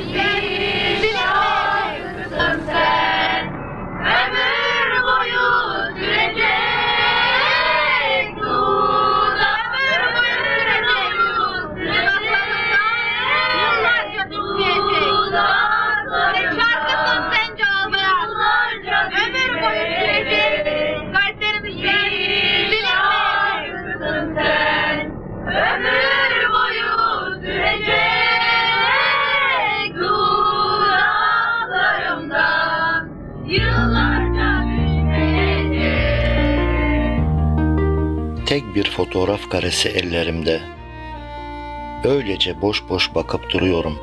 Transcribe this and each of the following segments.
şarkısın Tek bir fotoğraf karesi ellerimde. Öylece boş boş bakıp duruyorum.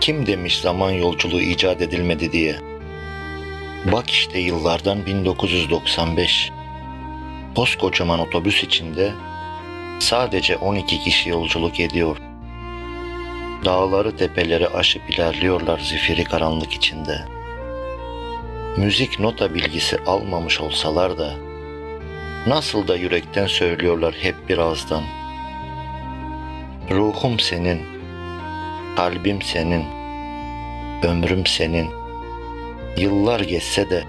Kim demiş zaman yolculuğu icat edilmedi diye. Bak işte yıllardan 1995. Koskocaman otobüs içinde sadece 12 kişi yolculuk ediyor. Dağları tepeleri aşıp ilerliyorlar zifiri karanlık içinde. Müzik nota bilgisi almamış olsalar da Nasıl da yürekten söylüyorlar hep bir ağızdan. Ruhum senin, kalbim senin, ömrüm senin. Yıllar geçse de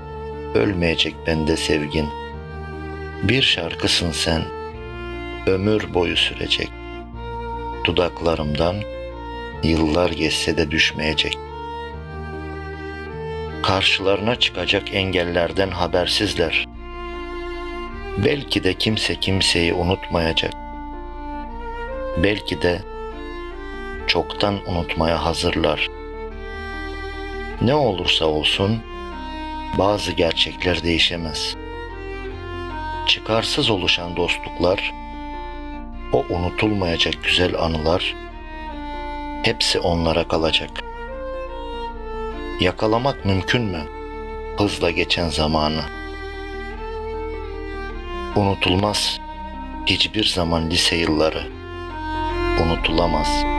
ölmeyecek bende sevgin. Bir şarkısın sen, ömür boyu sürecek. Dudaklarımdan yıllar geçse de düşmeyecek. Karşılarına çıkacak engellerden habersizler. Belki de kimse kimseyi unutmayacak. Belki de çoktan unutmaya hazırlar. Ne olursa olsun bazı gerçekler değişemez. Çıkarsız oluşan dostluklar, o unutulmayacak güzel anılar hepsi onlara kalacak. Yakalamak mümkün mü? Hızla geçen zamanı. Unutulmaz hiçbir zaman lise yılları. Unutulamaz.